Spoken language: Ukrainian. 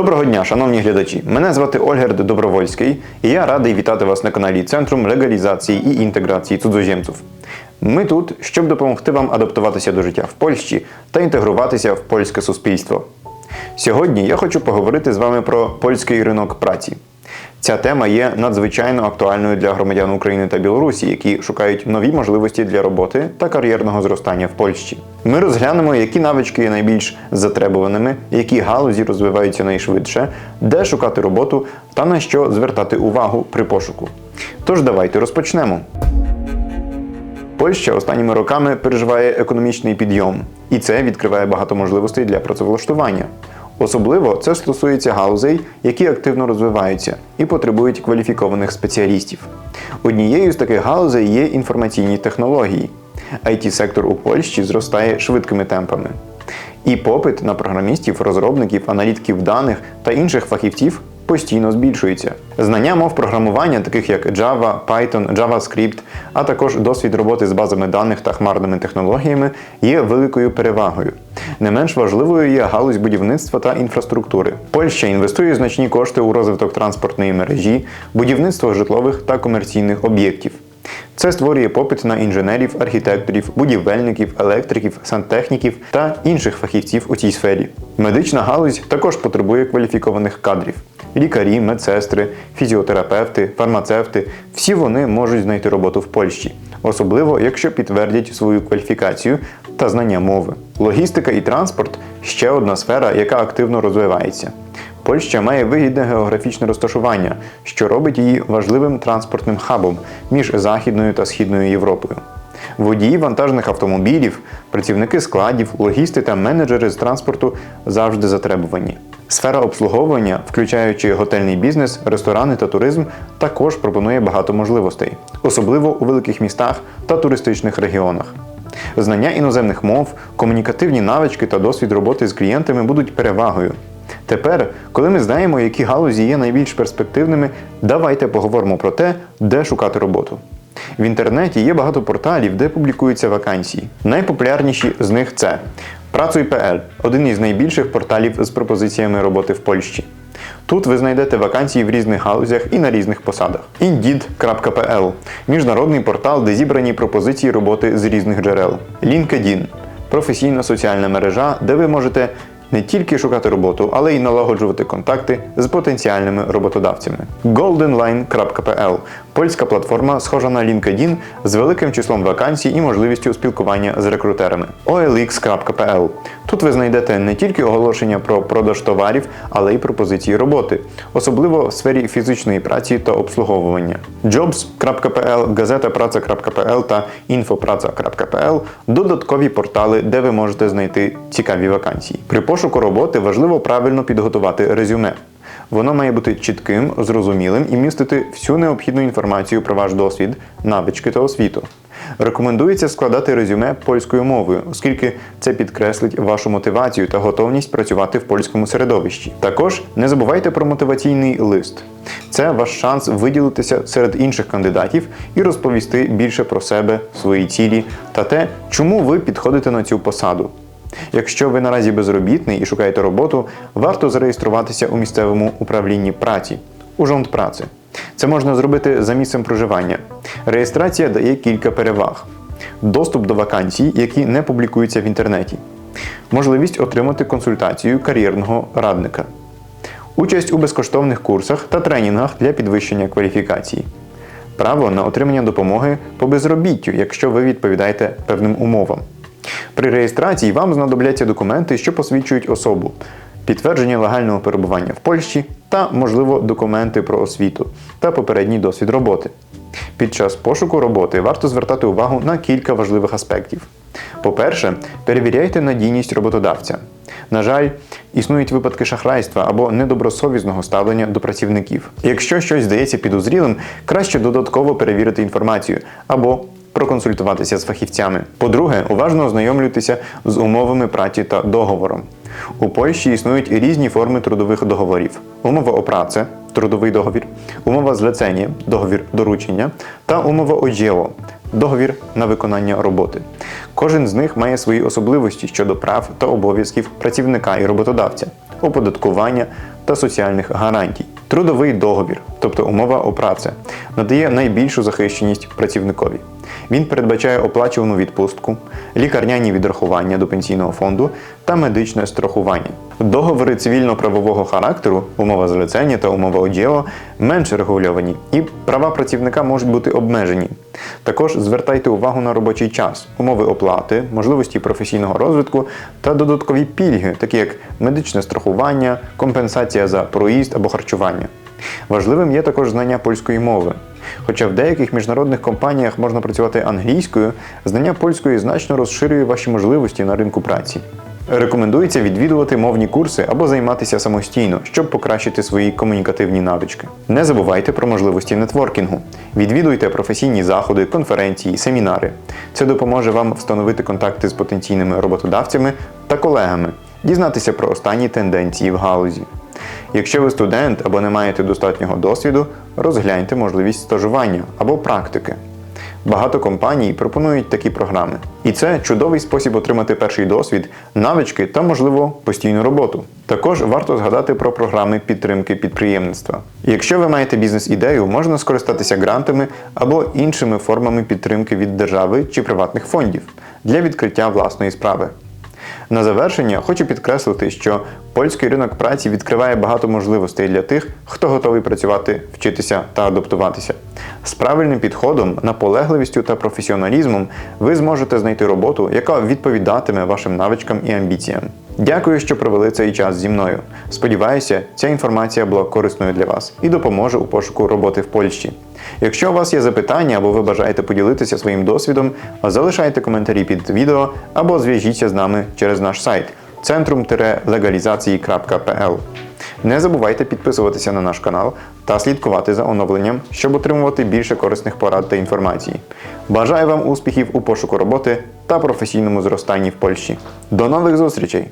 Доброго дня, шановні глядачі! Мене звати Ольгерд Добровольський, і я радий вітати вас на каналі Центрум легалізації і інтеграції цудзоземців. Ми тут, щоб допомогти вам адаптуватися до життя в Польщі та інтегруватися в польське суспільство. Сьогодні я хочу поговорити з вами про польський ринок праці. Ця тема є надзвичайно актуальною для громадян України та Білорусі, які шукають нові можливості для роботи та кар'єрного зростання в Польщі. Ми розглянемо, які навички є найбільш затребуваними, які галузі розвиваються найшвидше, де шукати роботу та на що звертати увагу при пошуку. Тож давайте розпочнемо. Польща останніми роками переживає економічний підйом, і це відкриває багато можливостей для працевлаштування. Особливо це стосується галузей, які активно розвиваються і потребують кваліфікованих спеціалістів. Однією з таких галузей є інформаційні технології. it сектор у Польщі зростає швидкими темпами. І попит на програмістів, розробників, аналітиків даних та інших фахівців постійно збільшується. Знання мов програмування, таких як Java, Python, JavaScript, а також досвід роботи з базами даних та хмарними технологіями є великою перевагою. Не менш важливою є галузь будівництва та інфраструктури. Польща інвестує значні кошти у розвиток транспортної мережі, будівництво житлових та комерційних об'єктів. Це створює попит на інженерів, архітекторів, будівельників, електриків, сантехніків та інших фахівців у цій сфері. Медична галузь також потребує кваліфікованих кадрів. Лікарі, медсестри, фізіотерапевти, фармацевти всі вони можуть знайти роботу в Польщі, особливо якщо підтвердять свою кваліфікацію та знання мови. Логістика і транспорт ще одна сфера, яка активно розвивається. Польща має вигідне географічне розташування, що робить її важливим транспортним хабом між Західною та Східною Європою. Водії вантажних автомобілів, працівники складів, логісти та менеджери з транспорту завжди затребувані. Сфера обслуговування, включаючи готельний бізнес, ресторани та туризм, також пропонує багато можливостей, особливо у великих містах та туристичних регіонах. Знання іноземних мов, комунікативні навички та досвід роботи з клієнтами будуть перевагою. Тепер, коли ми знаємо, які галузі є найбільш перспективними, давайте поговоримо про те, де шукати роботу. В інтернеті є багато порталів, де публікуються вакансії. Найпопулярніші з них це Працуй.пл один із найбільших порталів з пропозиціями роботи в Польщі. Тут ви знайдете вакансії в різних галузях і на різних посадах. Indeed.pl міжнародний портал, де зібрані пропозиції роботи з різних джерел. LinkedIn професійна соціальна мережа, де ви можете не тільки шукати роботу, але й налагоджувати контакти з потенціальними роботодавцями. goldenline.pl польська платформа, схожа на LinkedIn, з великим числом вакансій і можливістю спілкування з рекрутерами. olx.pl Тут ви знайдете не тільки оголошення про продаж товарів, але й пропозиції роботи, особливо в сфері фізичної праці та обслуговування. jobs.pl, газетапраця.pl та інфопраця.pl додаткові портали, де ви можете знайти цікаві вакансії. При пошуку роботи важливо правильно підготувати резюме. Воно має бути чітким, зрозумілим і містити всю необхідну інформацію про ваш досвід, навички та освіту. Рекомендується складати резюме польською мовою, оскільки це підкреслить вашу мотивацію та готовність працювати в польському середовищі. Також не забувайте про мотиваційний лист. Це ваш шанс виділитися серед інших кандидатів і розповісти більше про себе, свої цілі та те, чому ви підходите на цю посаду. Якщо ви наразі безробітний і шукаєте роботу, варто зареєструватися у місцевому управлінні праці у жонт праці. Це можна зробити за місцем проживання. Реєстрація дає кілька переваг: доступ до вакансій, які не публікуються в інтернеті, можливість отримати консультацію кар'єрного радника, участь у безкоштовних курсах та тренінгах для підвищення кваліфікації, право на отримання допомоги по безробіттю, якщо ви відповідаєте певним умовам. При реєстрації вам знадобляться документи, що посвідчують особу, підтвердження легального перебування в Польщі та, можливо, документи про освіту та попередній досвід роботи. Під час пошуку роботи варто звертати увагу на кілька важливих аспектів. По-перше, перевіряйте надійність роботодавця. На жаль, існують випадки шахрайства або недобросовісного ставлення до працівників. Якщо щось здається підозрілим, краще додатково перевірити інформацію або проконсультуватися з фахівцями. По-друге, уважно ознайомлюйтеся з умовами праці та договором. У Польщі існують різні форми трудових договорів: умова о праці, трудовий договір, умова злецення, договір доручення та умова о договір на виконання роботи. Кожен з них має свої особливості щодо прав та обов'язків працівника і роботодавця, оподаткування, та соціальних гарантій. Трудовий договір, тобто умова о праці, надає найбільшу захищеність працівникові. Він передбачає оплачувану відпустку, лікарняні відрахування до пенсійного фонду та медичне страхування. Договори цивільно-правового характеру, умова злицення та умова одіо менш регульовані, і права працівника можуть бути обмежені. Також звертайте увагу на робочий час, умови оплати, можливості професійного розвитку та додаткові пільги, такі як медичне страхування, компенсація за проїзд або харчування. Важливим є також знання польської мови. Хоча в деяких міжнародних компаніях можна працювати англійською, знання польської значно розширює ваші можливості на ринку праці. Рекомендується відвідувати мовні курси або займатися самостійно, щоб покращити свої комунікативні навички. Не забувайте про можливості нетворкінгу. Відвідуйте професійні заходи, конференції, семінари. Це допоможе вам встановити контакти з потенційними роботодавцями та колегами, дізнатися про останні тенденції в галузі. Якщо ви студент або не маєте достатнього досвіду, розгляньте можливість стажування або практики. Багато компаній пропонують такі програми. І це чудовий спосіб отримати перший досвід, навички та, можливо, постійну роботу. Також варто згадати про програми підтримки підприємництва. Якщо ви маєте бізнес-ідею, можна скористатися грантами або іншими формами підтримки від держави чи приватних фондів для відкриття власної справи. На завершення хочу підкреслити, що польський ринок праці відкриває багато можливостей для тих, хто готовий працювати, вчитися та адаптуватися. З правильним підходом, наполегливістю та професіоналізмом ви зможете знайти роботу, яка відповідатиме вашим навичкам і амбіціям. Дякую, що провели цей час зі мною. Сподіваюся, ця інформація була корисною для вас і допоможе у пошуку роботи в Польщі. Якщо у вас є запитання або ви бажаєте поділитися своїм досвідом, залишайте коментарі під відео або зв'яжіться з нами через наш сайт centrum-legalizacji.pl. Не забувайте підписуватися на наш канал та слідкувати за оновленням, щоб отримувати більше корисних порад та інформації. Бажаю вам успіхів у пошуку роботи та професійному зростанні в Польщі. До нових зустрічей!